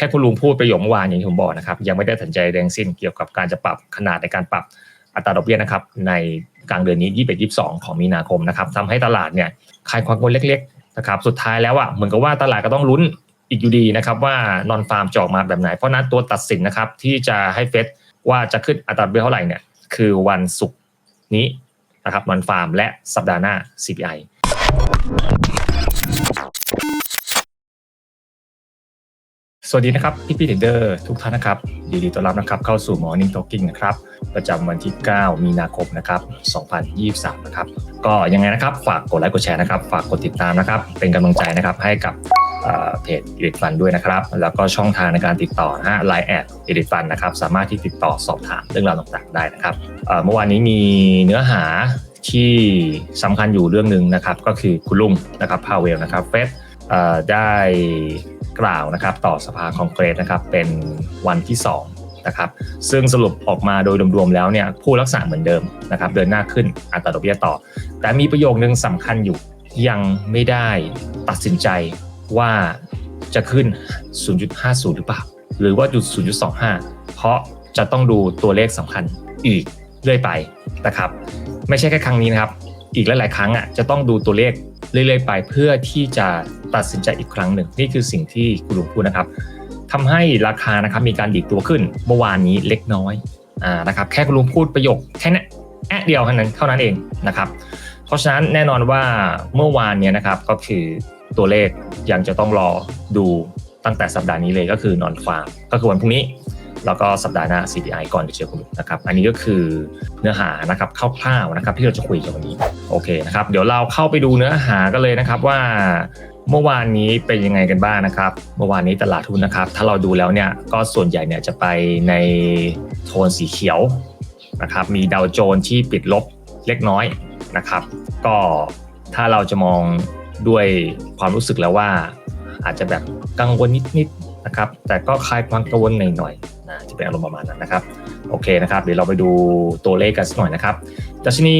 ค่คุณลุงพูดประโยคเมื่อวานอย่างที่ผมบอกนะครับ ยังไม่ได้ตัดสินใจแดงสิ้นเกี่ยวกับการจะปรับขนาดในการปรับอัตราดอกเบี้ยนะครับ ในกลางเดือนนี้ 21 22 ของมีนาคมนะครับทำให้ตลาดเนี่ยคลายความกังวลเล็กๆนะครับสุดท้ายแล้วอะเหมือนกับว่าตลาดก็ต้องลุ้นอีกอยู่ดีนะครับว่านอนฟาร์มจะออกมาแบบไหน เพราะนั้นตัวตัดสินนะครับที่จะให้เฟดว่าจะขึ้นอัตราดอกเบี้ยเท่าไหร่เนี่ยคือวันศุกร์นี้นะครับนอนฟาร์มและสัปดาห์หน้า CPI สวัสดีนะครับ พี่พี่เดเดอร์ทุกท่านนะครับยินดีต้อนรับนะครับเข้าสู่ Morning Talking นะครับประจำวันที่ 9 มีนาคมนะครับ2023 นะครับ ก็ยังไงนะครับ ฝากกดไลค์กดแชร์นะครับ ฝากกดติดตามนะครับ เป็นกำลังใจนะครับให้กับเอ่อเพจอีดิฟันด้วยนะครับ แล้วก็ช่องทางในการติดต่อนะฮะไลน์แอดอีดิฟันนะครับ สามารถที่ติดต่อสอบถามเรื่องราวต่างๆได้นะครับเอ่อเมื่อวานนี้มีเนื้อหาที่สำคัญอยู่เรื่องหนึ่งนะครับ ก็คือคุณลุงนะครับพาเวลนะครับเฟส ได้กล่าวนะครับต่อสภาคองเกรสนะครับเป็นวันที่2นะครับซึ่งสรุปออกมาโดยรวมๆแล้วเนี่ยผู้รักษาเหมือนเดิมนะครับเดินหน้าขึ้นอัตราดอกเบี้ยต่อ แต่มีประโยคนึงสำคัญอยู่ยังไม่ได้ตัดสินใจว่าจะขึ้น 0.50 หรือเปล่า หรือว่าจุด 0.25 เพราะจะต้องดูตัวเลขสำคัญอีกเรื่อยไปนะครับ ไม่ใช่แค่ครั้งนี้นะครับ อีกหลาย ๆ ครั้งอะจะต้องดูตัวเลข เรื่อยๆไปเพื่อที่จะตัดสินใจอีกครั้งหนึ่ง นี่คือสิ่งที่คุณลุงพูดนะครับทำให้ราคานะครับมีการดีดตัวขึ้นเมื่อวานนี้เล็กน้อยอ่านะครับแค่คุณลุงพูดประโยคแค่นั้นแอะเดียวเท่านั้นเท่านั้นเองนะครับ เพราะฉะนั้นแน่นอนว่าเมื่อวานเนี้นะครับก็คือตัวเลขยังจะต้องรอดูตั้งแต่สัปดาห์นี้เลยก็คือนอนฟาร์มก็คือวันพรุ่งนี้ แล้วก็สัปดาห์หน้า CPI ก่อนจะเจอคุณลุนะครับ อันนี้ก็คือเนื้อหานะครับคร่าวๆนะครับที่เราจะคุยกันวันนี้ โอเคนะครับ เดี๋ยวเราเข้าไปดูเนื้อหากันเลยนะครับว่าเมื่อวานนี้เป็นยังไงกันบ้างนะครับ เมื่อวานนี้ตลาดทุนนะครับ ถ้าเราดูแล้วเนี่ยก็ส่วนใหญ่เนี่ยจะไปในโทนสีเขียวนะครับ มีดาวโจนส์ที่ปิดลบเล็กน้อยนะครับ ก็ถ้าเราจะมองด้วยความรู้สึกแล้วว่าอาจจะแบบกังวลนิดๆ นะครับ แต่ก็คลายความกังวลหน่อยๆนะจะเป็นอารมณ์ประมาณนั้นนะครับ โอเคนะครับ เดี๋ยวเราไปดูตัวเลขกันสักหน่อยนะครับดัชนี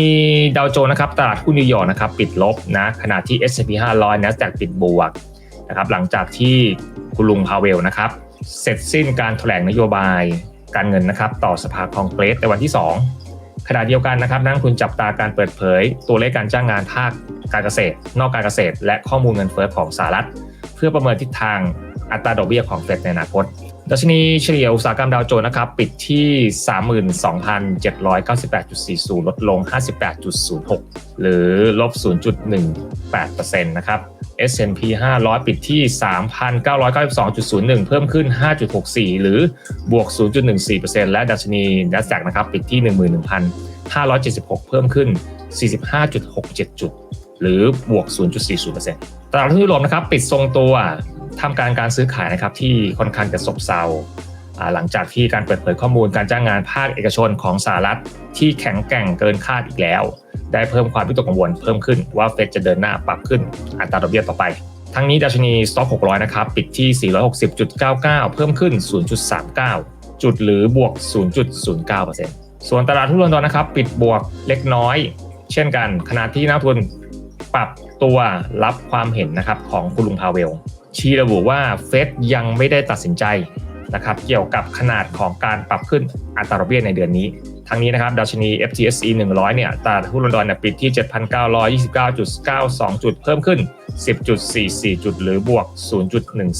ดาวโจนส์นะครับตลาดหุ้นนิวยอร์กนะครับปิดลบนะขณะที่ S&P 500 NASDAQ ปิดบวกนะครับหลังจากที่คุณลุงพาเวลนะครับเสร็จสิ้นการแถลงนโยบายการเงินนะครับต่อสภาคองเกรสในวันที่ 2 ขณะเดียวกันนะครับนักลงทุนจับตาการเปิดเผย ตัวเลขการจ้างงานภาคการเกษตร นอกการเกษตร และข้อมูลเงินเฟ้อของสหรัฐ พื่อประเมินทิศทางอัตราดอกเบี้ยของเฟดในอนาคตดัชนีเฉลี่ยอุตสาหกรรมดาวโจนส์นะครับปิดที่ 32,798.40 ลดลง 58.06 หรือลบ 0.18%นะครับ S&P 500 ปิดที่ 3,992.01 เพิ่มขึ้น 5.64 หรือบวก 0.14%และดัชนี NASDAQ นะครับปิดที่ 11,576 เพิ่มขึ้น 45.67 จุด หรือบวก 0.40%ตลาดหุ้นยุโรปนะครับปิดทรงตัวทำการการซื้อขายนะครับที่ค่อนข้างจะซบเซาหลังจากที่การเปิดเผยข้อมูลการจ้างงานภาคเอกชนของสหรัฐที่แข็งแกร่งเกินคาดอีกแล้ว ได้เพิ่มความวิตกกังวลเพิ่มขึ้นว่าเฟดจะเดินหน้าปรับขึ้นอัตราดอกเบี้ยต่อไป ทั้งนี้ดัชนีสต็อก600 นะครับ ปิดที่ 460.99 เพิ่มขึ้น 0.39 จุดหรือบวก 0.09%ส่วนตลาดหุ้นลอนดอนนะครับ ปิดบวกเล็กน้อย เช่นกันขณะที่นักทุน ปรับตัวรับความเห็นนะครับของคุณลุงพาเวล ชี้ระบุว่าเฟดยังไม่ได้ตัดสินใจนะครับเกี่ยวกับขนาดของการปรับขึ้นอัตราดอกเบี้ยในเดือนนี้ ทั้งนี้นะครับดัชนี FTSE 100 เนี่ยตลาดหุ้นลอนดอนเนี่ยปิดที่ 7,929.92 จุดเพิ่มขึ้น 10.44 จุดหรือบวก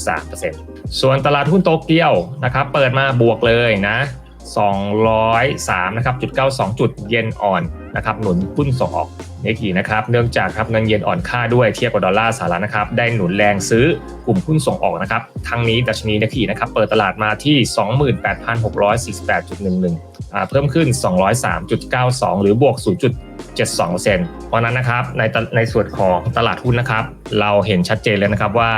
0.13%ส่วนตลาดหุ้นโตเกียวนะครับเปิดมาบวกเลยนะ203นะครับจุด92 จุดเยนอ่อน นะครับหนุนหุ้นส่งออกเนกีนะครับเนื่องจากครับเงินเยนอ่อนค่าด้วยเทียบกับดอลลาร์สหรัฐนะครับได้หนุนแรงซื้อกลุ่มหุ้นส่งออกนะครับทั้งนี้ดัชนีเนกีนะครับเปิดตลาดมาที่ 28,648.11อ่าเพิ่มขึ้น 203.92 หรือบวก 0.72%เพราะนั้นนะครับในในส่วนของตลาดหุ้นนะครับเราเห็นชัดเจนเลยนะครับว่า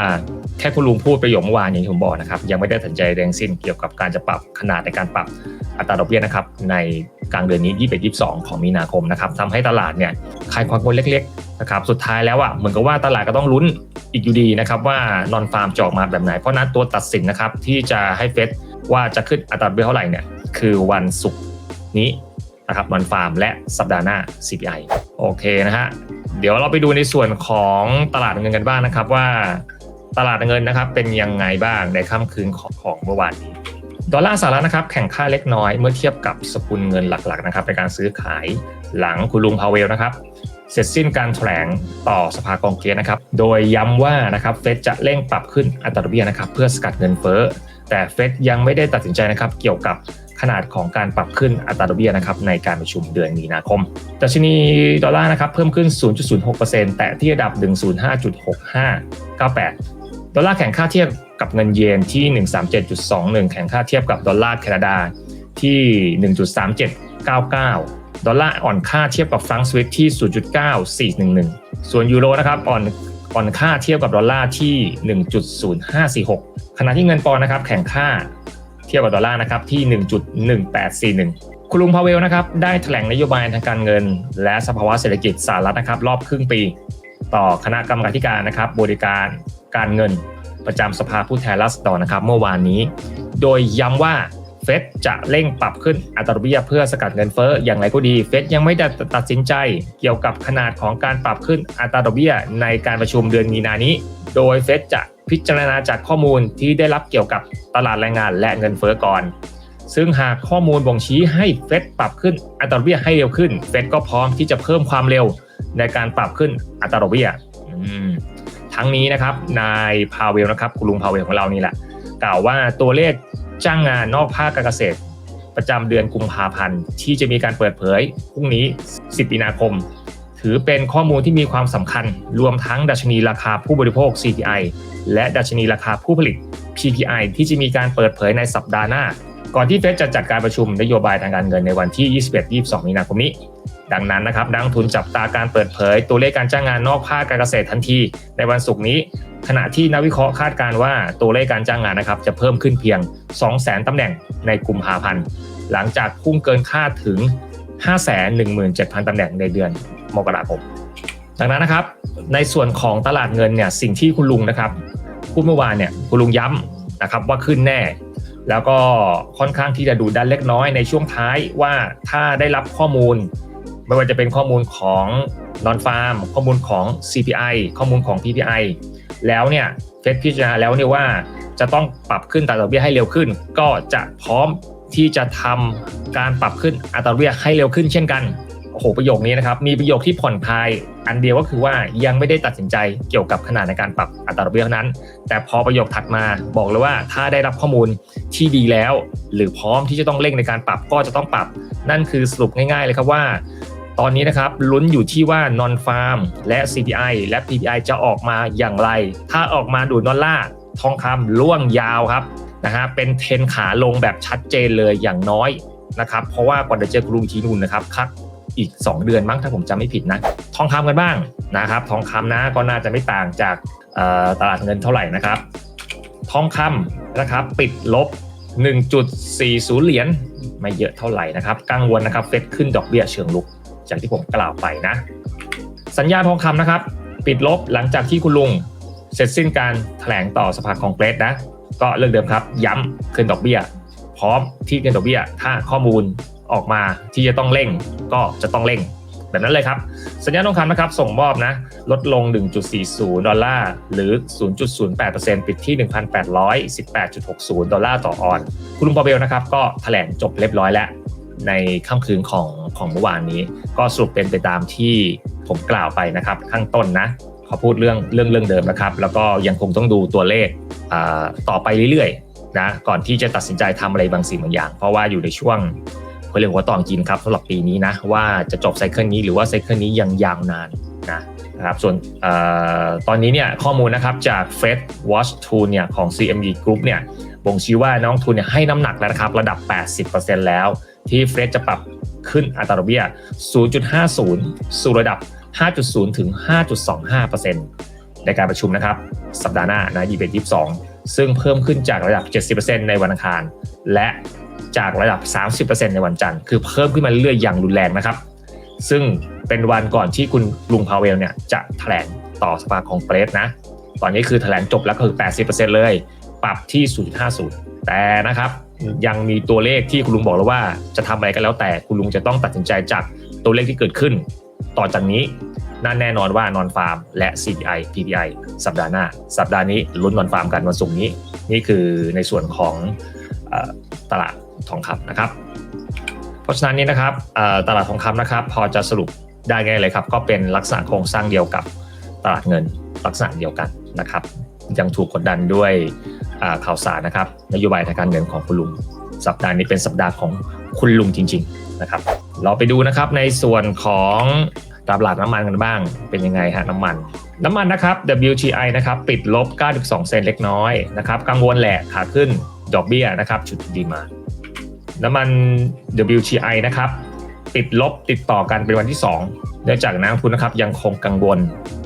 แค่คุณลุงพูดประโยคเมื่อวานอย่างที่ผมบอกนะครับยังไม่ได้ตัดใจแดงสิ้นเกี่ยวกับการจะปรับขนาดในการปรับอัตราดอกเบี้ยนะครับในกลางเดือนนี้ 21 22 ของมีนาคมนะครับทำให้ตลาดเนี่ยคลายความกังวลเล็กๆนะครับสุดท้ายแล้วอะเหมือนกับว่าตลาดก็ต้องลุ้นอีกอยู่ดีนะครับว่านอนฟาร์มจะออกมาแบบไหน เพราะนั้นตัวตัดสินนะครับที่จะให้เฟดว่าจะขึ้นอัตราเบี้ยเท่าไหร่เนี่ยคือวันศุกร์นี้นะครับนอนฟาร์มและสัปดาห์หน้า CPI โอเคนะฮะเดี๋ยวเราไปดูในส่วนของตลาดเงินกันบ้างนะครับว่าตลาดเงินนะครับเป็นยังไงบ้างในค่ำคืนของของเมื่อวานนี้ ดอลลาร์สหรัฐนะครับแข่งค่าเล็กน้อยเมื่อเทียบกับสกุลเงินหลักๆนะครับในการซื้อขายหลังคุณลุงพาเวลนะครับเสร็จสิ้นการแถลงต่อสภากองเกรสนะครับ โดยย้ำว่านะครับเฟดจะเร่งปรับขึ้นอัตราดอกเบี้ยนะครับเพื่อสกัดเงินเฟ้อ แต่เฟดยังไม่ได้ตัดสินใจนะครับเกี่ยวกับขนาดของการปรับขึ้นอัตราดอกเบี้ยนะครับในการประชุมเดือนมีนาคมดัชนีดอลลาร์นะครับเพิ่มขึ้น 0.06%แต่ที่ระดับ 105.6598 ดอลลาร์แข่งค่าเทียบ กับเงินเยนที่ 137.21 แข่งค่าเทียบกับดอลลาร์แคนาดาที่ 1.3799 ดอลลาร์อ่อนค่าเทียบกับฟรังก์สวิตที่ 0.9411 ส่วนยูโรนะครับอ่อนอ่อนค่าเทียบกับดอลลาร์ที่ 1.0546 ขณะที่เงินปอนด์นะครับแข่งค่าเทียบกับดอลลาร์นะครับที่ 1.1841คุณลุงพาเวลนะครับได้แถลงนโยบายทางการเงิน และสภาวะเศรษฐกิจสหรัฐนะครับ รอบครึ่งปี ต่อคณะกรรมการการนะครับบริการการเงิน ประจำสภาผู้แทนราษฎรนะครับ เมื่อวานนี้ โดยย้ำว่าเฟดจะเร่งปรับขึ้นอัตราดอกเบี้ยเพื่อสกัดเงินเฟ้ออย่างไรก็ดี เฟดยังไม่ได้ตัดสินใจเกี่ยวกับขนาดของการปรับขึ้นอัตราดอกเบี้ยในการประชุมเดือนมีนานี้ โดยเฟดจะพิจารณาจากข้อมูลที่ได้รับเกี่ยวกับตลาดแรงงานและเงินเฟ้อก่อน ซึ่งหากข้อมูลบ่งชี้ให้เฟดปรับขึ้นอัตราดอกเบี้ยให้เร็วขึ้น เฟดก็พร้อมที่จะเพิ่มความเร็วในการปรับขึ้นอัตราดอกเบี้ย ทั้งนี้นะครับนายพาเวลนะครับคุณลุงพาเวลของเรานี่แหละ กล่าวว่าตัวเลขจ้างงานนอกภาคการเกษตร ประจำเดือนกุมภาพันธ์ ที่จะมีการเปิดเผยพรุ่งนี้ 10มีนาคม ถือเป็นข้อมูลที่มีความสำคัญ รวมทั้งดัชนีราคาผู้บริโภค CPI และดัชนีราคาผู้ผลิต PPI ที่จะมีการเปิดเผยในสัปดาห์หน้า ก่อนที่เฟดจะจัดการประชุมนโยบายทางการเงินในวันที่ 21-22 มีนาคมนี้ ดังนั้นนะครับนักทุนจับตาการเปิดเผย ตัวเลขการจ้างงานนอกภาคการเกษตรทันที ในวันศุกร์นี้ ขณะที่นักวิเคราะห์คาดการว่าตัวเลขการจ้างงานนะครับจะเพิ่มขึ้นเพียง 200,000ตำแหน่งในกุมภาพันธ์หลังจากพุ่งเกินคาดถึง 517,000ตำแหน่งในเดือนมกราคมดังนั้นนะครับ ในส่วนของตลาดเงินเนี่ยสิ่งที่คุณลุงนะครับพูดเมื่อวานเนี่ยคุณลุงย้ำนะครับว่าขึ้นแน่ แล้วก็ค่อนข้างที่จะดูดันเล็กน้อยในช่วงท้ายว่าถ้าได้รับข้อมูล ไม่ว่าจะเป็นข้อมูลของนอนฟาร์มข้อมูลของ CPI ข้อมูลของ PPI แล้วเนี่ยเฟดพิจารณาแล้วเนี่ยว่าจะต้องปรับขึ้นอัตราดอกเบี้ยให้เร็วขึ้น ก็จะพร้อมที่จะทำการปรับขึ้นอัตราดอกเบี้ยให้เร็วขึ้นเช่นกัน โอ้โหประโยคนี้นะครับ มีประโยคที่ผ่อนคลายอันเดียวก็คือว่ายังไม่ได้ตัดสินใจเกี่ยวกับขนาดในการปรับอัตราดอกเบี้ยนั้น แต่พอประโยคถัดมาบอกเลยว่าถ้าได้รับข้อมูลที่ดีแล้ว หรือพร้อมที่จะต้องเร่งในการปรับก็จะต้องปรับ นั่นคือสรุปง่ายๆเลยครับว่า ตอนนี้นะครับลุ้นอยู่ที่ว่านอนฟาร์มและ CPI และ PPI จะออกมาอย่างไร ถ้าออกมาดูดอลลาร์ทองคำล่วงยาวครับนะฮะเป็นเทนขาลงแบบชัดเจนเลยอย่างน้อยนะครับ เพราะว่ากว่าจะเจอกรุงทีนูนนะครับคัด อีก 2 เดือนมั้งถ้าผมจำไม่ผิดนะ ทองคำกันบ้างนะครับ ทองคำนะก็น่าจะไม่ต่างจากตลาดเงินเท่าไหร่นะครับ ทองคำนะครับปิดลบ 1.40 เหรียญไม่เยอะเท่าไหร่นะครับ กังวลนะครับเฟดขึ้นดอกเบี้ยเชิงลุกอย่างที่ผมกล่าวไปนะ สัญญาทองคำนะครับ ปิดลบหลังจากที่คุณลุง เสร็จสิ้นการแถลงต่อสภาคองเกรสนะ ก็เรื่องเดิมครับ ย้ำขึ้นดอกเบี้ย พร้อมที่ขึ้นดอกเบี้ย ถ้าข้อมูล ออกมาที่จะต้องเร่งก็จะต้องเร่ง แบบนั้นเลยครับ สัญญาทองคำนะครับ ส่งมอบนะลดลง 1.40 ดอลลาร์ หรือ 0.08%ปิดที่ 1,818.60 ดอลลาร์ต่อออนคุณลุงปอเบลนะครับ ก็แถลงจบเรียบร้อยแล้ว ในค่ำคืนของของเมื่อวานนี้ ก็สรุปเป็นไปตามที่ผมกล่าวไปนะครับ ข้างต้นนะเขาพูดเรื่องเรื่องเรื่องเดิมนะครับ แล้วก็ยังคงต้องดูตัวเลขต่อไปเรื่อยๆนะก่อนที่จะตัดสินใจทำอะไรบางสิ่งบางอย่าง เพราะว่าอยู่ในช่วง เขาเรียกว่าตองกินครับสำหรับปีนี้นะว่าจะจบไซเคิลนี้หรือว่าไซเคิลนี้ยังยาวนานนะนะครับส่วนอตอนนี้เนี่ยข้อมูลนะครับจาก Fed Watch Tool เนี่ยของ CME Group เนี่ยบ่งชี้ว่าน้องทุนเนี่ยให้น้ำหนักแล้วนะครับระดับ 80%แล้ว ที่เฟดจะปรับขึ้นอัตราดอกเบี้ย 0.50 สู่ระดับ 5.0 ถึง 5.25%ในการประชุมนะครับ สัปดาห์หน้านะ21 22 ซึ่งเพิ่มขึ้นจากระดับ 70%ในวันอังคาร และ จากระดับ 30%ในวันจันทร์คือเพิ่มขึ้นมาเรื่อยๆอย่างรุนแรงนะครับ ซึ่งเป็นวันก่อนที่คุณลุงพาเวลเนี่ยจะแถลงต่อสภาคองเกรสนะ ตอนนี้คือแถลงจบแล้วก็คือ 80%เลย ปรับที่ 0.50 แต่นะครับยังมีตัวเลขที่คุณลุงบอกแล้วว่าจะทำอะไรก็แล้วแต่คุณลุงจะต้องตัดสินใจจากตัวเลขที่เกิดขึ้น ต่อจากนี้นั่นแน่นอนว่านอนฟาร์มและ CPI PPI สัปดาห์หน้า สัปดาห์นี้ลุ้นนอนฟาร์มกันวันศุกร์นี้ นี่คือในส่วนของเออตลาด ทองคำนะครับ เพราะฉะนั้นนี้นะครับตลาดทองคำนะครับ พอจะสรุปได้ง่ายเลยครับ ก็เป็นลักษณะโครงสร้างเดียวกับตลาดเงินลักษณะเดียวกันนะครับ ยังถูกกดดันด้วยข่าวสารนะครับนโยบายทางการเงินของคุณลุง สัปดาห์นี้เป็นสัปดาห์ของคุณลุงจริง ๆนะครับ เราไปดูนะครับในส่วนของตลาดน้ำมันกันบ้างเป็นยังไงฮะน้ำมัน น้ำมันนะครับ WTI นะครับปิดลบ 92 เซนเล็กน้อยนะครับกังวลแหละขาขึ้นดอกเบี้ยนะครับชุดดีมา น้ำมัน WTI นะครับ ติดลบติดต่อกันเป็นวันที่ 2 เนื่องจากนักลงทุนนะครับยังคงกังวล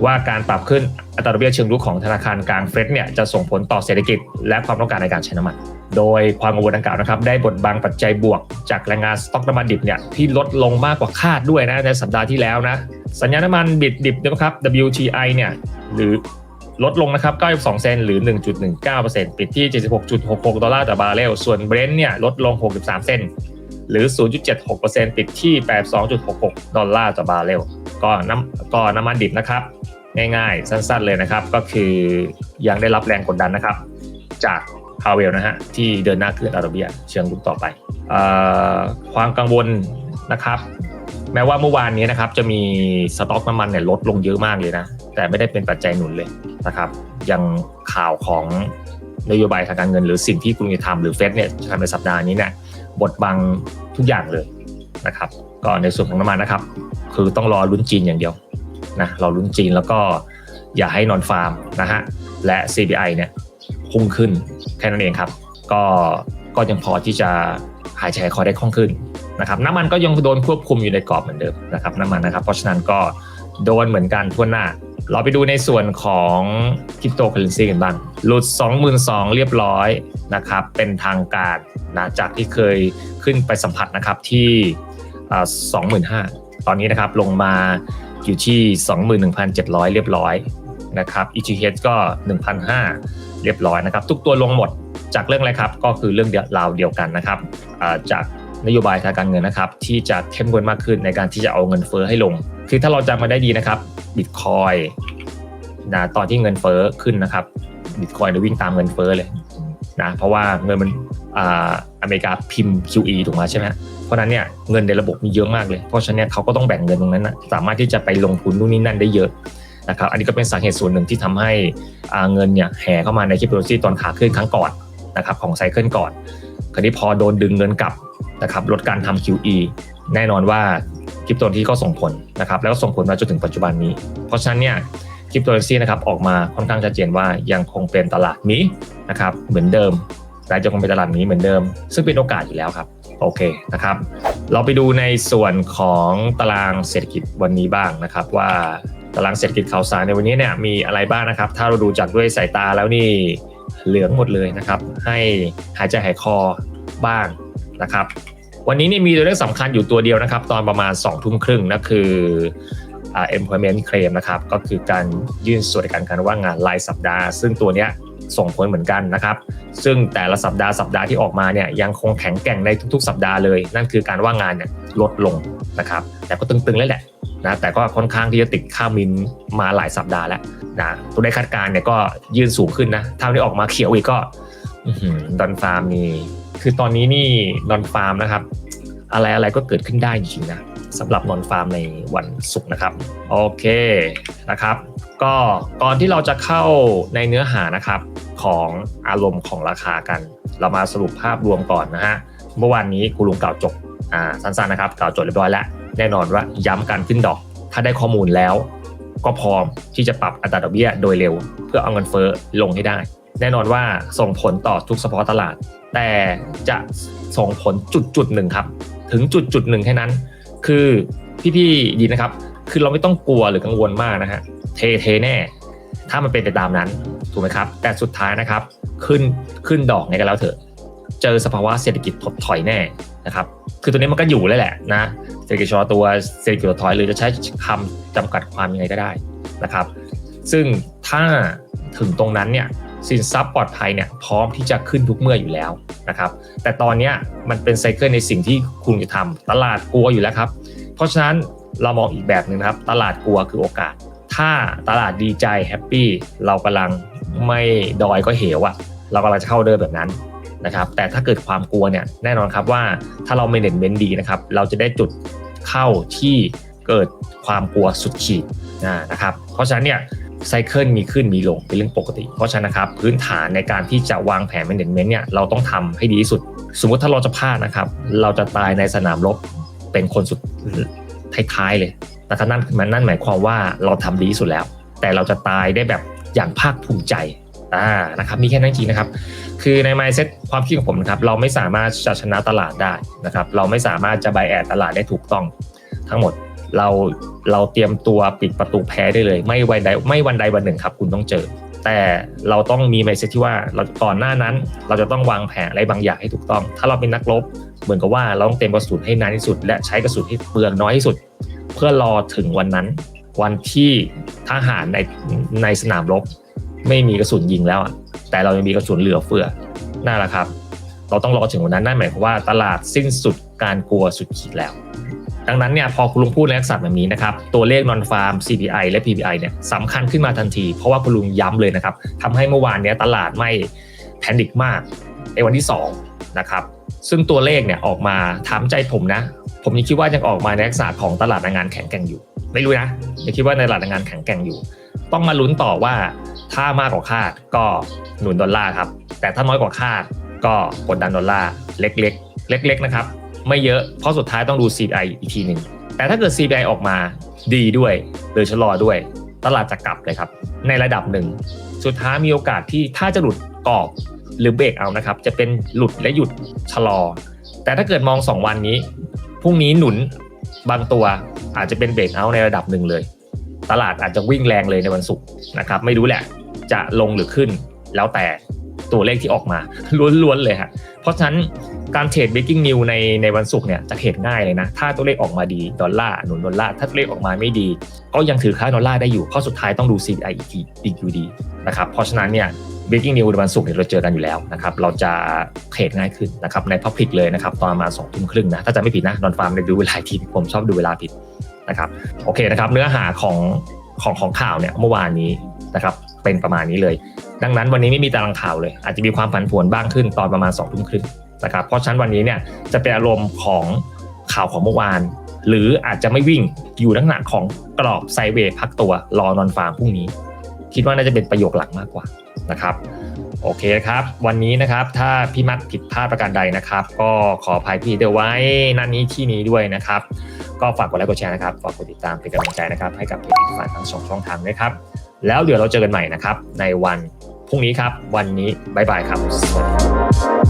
ว่าการปรับขึ้นอัตราดอกเบี้ยเชิงรุกของธนาคารกลางเฟดเนี่ยจะส่งผลต่อเศรษฐกิจ และความต้องการในการใช้น้ำมัน โดยความกังวลดังกล่าวนะครับได้บดบังปัจจัยบวก จากแรงงานสต็อกน้ำมันดิบเนี่ยที่ลดลงมากกว่าคาดด้วยนะในสัปดาห์ที่แล้วนะสัญญาณน้ำมันดิบดิบนะครับ WTI เนี่ยหรือ ลดลงนะครับ 92 เซนหรือ 1.19%ปิดที่ 76.66 ดอลลาร์ต่อบาร์เรล ส่วนเบรนท์เนี่ยลดลง 63 เซนต์หรือ 0.76%ปิดที่ 82.66 ดอลลาร์ต่อบาร์เรล ก็น้ำก็น้ำมันดิบนะครับ ง่ายๆ สั้นๆ เลยนะครับ ก็คือยังได้รับแรงกดดันนะครับ จากพาเวลนะฮะที่เดินหน้าขึ้นอัตรเบียเชิงรุกต่อไปอความกังวลนะครับ แม้ว่าเมื่อวานนี้นะครับจะมีสต็อกน้ำมันเนี่ยลดลงเยอะมากเลยนะ แต่ไม่ได้เป็นปัจจัยหนุนเลยนะครับยังข่าวของนโยบายทางการเงิน หรือสิ่งที่กรุงจะทำหรือเฟดเนี่ยทำในสัปดาห์นี้เนี่ยบดบังทุกอย่างเลยนะครับก็ในส่วนของน้ำมันนะครับ คือต้องรอลุ้นจีนอย่างเดียวนะรอลุ้นจีนแล้วก็อย่าให้นอนฟาร์มนะฮะและ CPI เนี่ยพุ่งขึ้นแค่นั้นเองครับ ก็ก็ยังพอที่จะหายใจคอได้คล่องขึ้นนะครับน้ำมันก็ยังโดนควบคุมอยู่ในกรอบเหมือนเดิมนะครับน้ำมันนะครับ เพราะฉะนั้นก็โดนเหมือนกันทั่วหน้า เราไปดูในส่วนของคริปโตเคอเรนซีกันบ้าง หลุด 22,000 เรียบร้อยนะครับ เป็นทางการนะจากที่เคยขึ้นไปสัมผัสนะครับที่สองหมื่นห้าตอนนี้นะครับลงมาอยู่ที่ 21,700 เรียบร้อยนะครับ ETH ก็ 1,500 เรียบร้อยนะครับ ทุกตัวลงหมดจากเรื่องอะไรครับ ก็คือเรื่องราวเดียวกันนะครับจาก นโยบายทางการเงินนะครับ ที่จะเข้มข้นมากขึ้นในการที่จะเอาเงินเฟ้อให้ลง คือถ้าเราจำมาได้ดีนะครับบิตคอยนะตอนที่เงินเฟ้อขึ้นนะครับบิตคอยจะวิ่งตามเงินเฟ้อเลยนะเพราะว่าเงินมันอ่าอเมริกาพิมพ์ QE ถูกไหมใช่ไหมเพราะนั้นเนี่ยเงินในระบบมีเยอะมากเลย เพราะฉะนั้นเขาก็ต้องแบ่งเงินตรงนั้นนะสามารถที่จะไปลงทุนนู่นนี่นั่นได้เยอะนะครับอันนี้ก็เป็นสาเหตุส่วนหนึ่งที่ทำให้อ่าเงินเนี่ยแห่เข้ามาในคริปโตเคอเรนซีตอนขาขึ้นครั้งก่อนนะครับของไซเคิลก่อน คราวนี้พอโดนดึงเงินกลับนะครับลดการทำ QE แน่นอนว่าคริปโตเคอเรนซีก็ส่งผลนะครับแล้วก็ส่งผลมาจนถึงปัจจุบันนี้ เพราะฉะนั้นเนี่ยคริปโตเคอเรนซีนะครับออกมาค่อนข้างชัดเจนว่ายังคงเป็นตลาดนี้นะครับเหมือนเดิมและจะคงเป็นตลาดนี้เหมือนเดิม ซึ่งเป็นโอกาสอยู่แล้วครับโอเคนะครับ เราไปดูในส่วนของตารางเศรษฐกิจวันนี้บ้างนะครับ ว่าตารางเศรษฐกิจข่าวสารในวันนี้เนี่ยมีอะไรบ้างนะครับ ถ้าเราดูจากด้วยสายตาแล้วนี่ เหลืองหมดเลยนะครับ ให้หายใจหายคอบ้างนะครับ วันนี้นี่มีตัวเลขสำคัญอยู่ตัวเดียวนะครับ ตอนประมาณ2องทุ่มครึ่งนั่นคือ employment claim นะครับ ก็คือการยื่นสวัสดิการการว่างงานรายสัปดาห์ ซึ่งตัวเนี้ยส่งผลเหมือนกันนะครับ ซึ่งแต่ละสัปดาห์สัปดาห์ที่ออกมาเนี่ยยังคงแข็งแกร่งในทุกๆ สัปดาห์เลย นั่นคือการว่างงานเนี่ยลดลงนะครับ แต่ก็ตึงๆแล้วแหละ นะแต่ก็ค่อนข้างที่จะติดค่ามินมาหลายสัปดาห์แล้วนะตัวเลขคาดการณ์เนี่ยก็ยืนสูงขึ้นนะถ้าที่ออกมาเขียวอีกก็ดอนฟาร์มนี่คือตอนนี้นี่ดอนฟาร์มนะครับ อะไรอะไรก็เกิดขึ้นได้จริงๆนะสำหรับนอนฟาร์มในวันศุกร์นะครับ โอเคนะครับ ก็ก่อนที่เราจะเข้าในเนื้อหานะครับของอารมณ์ของราคากัน เรามาสรุปภาพรวมก่อนนะฮะเมื่อวานนี้คุณลุงกล่าวจบอ่าสั้นๆนะครับกล่าวจบเรียบร้อยแล้ว แน่นอนว่าย้ำการขึ้นดอก ถ้าได้ข้อมูลแล้ว ก็พร้อมที่จะปรับอัตราดอกเบี้ยโดยเร็ว เพื่อเอาเงินเฟ้อลงให้ได้ แน่นอนว่าส่งผลต่อทุกสภาวะตลาด แต่จะส่งผลจุดจุดหนึ่งครับ ถึงจุดจุดหนึ่งแค่นั้น คือพี่ๆดีนะครับ คือเราไม่ต้องกลัวหรือกังวลมากนะฮะเทเทแน่ ถ้ามันเป็นไปตามนั้นถูกไหมครับ แต่สุดท้ายนะครับขึ้นขึ้นดอกไงกันแล้วเถอะ เจอสภาวะเศรษฐกิจถดถอยแน่นะครับ คือตัวนี้มันก็อยู่แล้วแหละนะเศรษฐกิจชะลอตัวเศรษฐกิจถดถอยหรือจะใช้คำจำกัดความยังไงก็ได้นะครับ ซึ่งถ้าถึงตรงนั้นเนี่ยสินทรัพย์ปลอดภัยเนี่ยพร้อมที่จะขึ้นทุกเมื่ออยู่แล้วนะครับ แต่ตอนนี้มันเป็นไซเคิลในสิ่งที่คุณจะทำตลาดกลัวอยู่แล้วครับ เพราะฉะนั้นเรามองอีกแบบหนึ่งครับตลาดกลัวคือโอกาส ถ้าตลาดดีใจแฮปปี้เรากำลังไม่ดอยก็เหวอะเรากำลังจะเข้าเดินแบบนั้น นะครับแต่ถ้าเกิดความกลัวเนี่ยแน่นอนครับว่าถ้าเราไม่เน้นเน้นดีนะครับเราจะได้จุดเข้าที่เกิดความกลัวสุดขีดนะครับเพราะฉะนั้นเนี่ยไซเคิลมีขึ้นมีลงเป็นเรื่องปกติ เพราะฉะนั้นนะครับพื้นฐานในการที่จะวางแผน management เนี่ยเราต้องทำให้ดีที่สุด สมมติถ้าเราจะพลาดนะครับเราจะตายในสนามรบเป็นคนสุดท้ายๆเลยนะครับนั่นมันนั่นหมายความว่าเราทำดีที่สุดแล้ว แต่เราจะตายได้แบบอย่างภาคภูมิใจ อ่านะครับมีแค่นั้นจริงนะครับ คือใน mindset ความคิดของผมนะครับเราไม่สามารถจะชนะตลาดได้นะครับ เราไม่สามารถจะ buy at ตลาดได้ถูกต้องทั้งหมดเราเราเตรียมตัวปิดประตูแพ้ได้เลย ไม่วันใดไม่วันใดวันหนึ่งครับ คุณต้องเจอ แต่เราต้องมี mindset ที่ว่าเราก่อนหน้านั้น เราจะต้องวางแผนอะไรบางอย่างให้ถูกต้อง ถ้าเราเป็นนักรบเหมือนกับว่าเราต้องเตรียมกระสุนให้นานที่สุด และใช้กระสุนให้เปลืองน้อยที่สุด เพื่อรอถึงวันนั้น วันที่ทหารในในสนามรบ ไม่มีกระสุนยิงแล้วอะแต่เรายังมีกระสุนเหลือเฟือนั่นแหละครับ เราต้องรอถึงวันนั้นนั่นหมายความว่าตลาดสิ้นสุดการกลัวสุดขีดแล้ว ดังนั้นเนี่ยพอคุณลุงพูดในลักษณะแบบนี้นะครับ ตัวเลขนอนฟาร์ม CPI และ PPI เนี่ยสำคัญขึ้นมาทันที เพราะว่าคุณลุงย้ำเลยนะครับทำให้เมื่อวานเนี้ยตลาดไม่แพนิคมากในวันที่2นะครับซึ่งตัวเลขเนี่ยออกมาถามใจผมนะ ผมยังคิดว่ายังออกมาในลักษณะของตลาดแรงงานแข็งแกร่งอยู่ ไม่รู้นะยังคิดว่าในตลาดแรงงานแข็งแกร่งอยู่ ต้องมาลุ้นต่อว่า ถ้ามากกว่าคาดก็หนุนดอลลาร์ครับ แต่ถ้าน้อยกว่าคาดก็กดดันดอลลาร์เล็กๆ เล็ก ๆ นะครับ ไม่เยอะ เพราะสุดท้ายต้องดู CPI อีกทีหนึ่ง แต่ถ้าเกิด CPI ออกมาดีด้วย หรือชะลอด้วย ตลาดจะกลับเลยครับ ในระดับหนึ่ง สุดท้ายมีโอกาสที่ถ้าจะหลุดกรอบหรือเบรกเอานะครับ จะเป็นหลุดและหยุดชะลอ แต่ถ้าเกิดมอง 2 วันนี้ พรุ่งนี้หนุนบางตัวอาจจะเป็นเบรกเอาในระดับหนึ่งเลย ตลาดอาจจะวิ่งแรงเลยในวันศุกร์นะครับ ไม่รู้แหละจะลงหรือขึ้นแล้วแต่ตัวเลขที่ออกมาล้วนๆเลยฮะเพราะฉะนั้นการเทรด breaking news ในในวันศุกร์เนี่ยจะเทรดง่ายเลยนะ ถ้าตัวเลขออกมาดีดอลลาร์หนุนดอลลาร์ถ้าตัวเลขออกมาไม่ดี ก็ยังถือค่าดอลลาร์ได้อยู่เพราะสุดท้ายต้องดู CPI อีกทีอีกอยู่ดีนะครับเพราะฉะนั้นเนี่ย breaking news ในวันศุกร์เนี่ยเราเจอกันอยู่แล้วนะครับเราจะเทรดง่ายขึ้นนะครับใน public เลยนะครับตอนมาสองทุ่มครึ่งนะถ้าจะไม่ผิดนะดอนฟาร์มในดูเวลาทีผมชอบดูเวลาผิด นะครับโอเคนะครับ เนื้อหาของของของข่าวเนี่ยเมื่อวานนี้นะครับเป็นประมาณนี้เลย ดังนั้นวันนี้ไม่มีตารางข่าวเลย อาจจะมีความผันผวนบ้างขึ้นตอนประมาณ2องทุ่มครึ่งนะครับเพราะฉะนั้นวันนี้เนี่ยจะเป็นอารมณ์ของข่าวของเมื่อวาน หรืออาจจะไม่วิ่งอยู่ลักษณะของกรอบไซเวย์พักตัวรอนอนฟาร์มพรุ่งนี้ คิดว่าน่าจะเป็นประโยคหลักมากกว่า นะครับโอเคครับ วันนี้นะครับถ้าพี่มัดผิดพลาดประการใดนะครับ ก็ขออภัยพี่เดี๋ยวไว้นั่นนี้ที่นี้ด้วยนะครับ ก็ฝากกดไลค์กดแชร์นะครับฝากกดติดตามเป็นกำลังใจนะครับ ให้กับเพจอีกฝ่ายทั้งสองช่องทางด้วยครับ แล้วเดี๋ยวเราเจอกันใหม่นะครับ ในวันพรุ่งนี้ครับ วันนี้บายบายครับสวัสดีครับ